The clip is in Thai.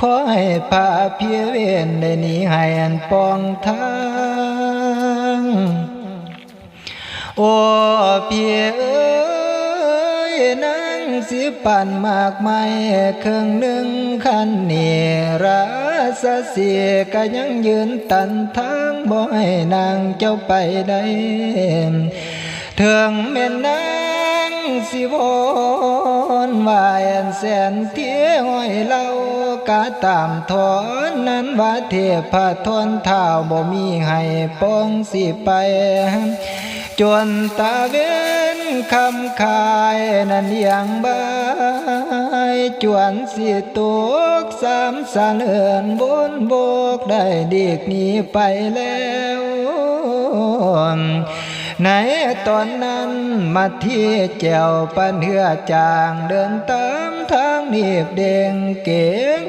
ขอให้พาเพียเวนได้หนีให้อันปองทางโอ้เพียเอ้ยนังสิปันมากไม่เครื่องหนึ่งคันเนี่ราสเสียก็ยังยืนตันทางบ่ให้นางเจ้าไปได้เถิงแม่นางสิวอนวายอัน แสนเที่ยห้อยเล่ากาตามถอนนั้นว่าเทพทนเท้าบ่มีให้ปองสิไปจวนตาเวนคำคายนั้นยังบายจวนสิตุกสามสาเลือนบนโบกได้เดีกนี้ไปแล้ว ในตอนนั้นมาที่แจวปันเหือจางเดินตามทางเนีบเด้งเก่ง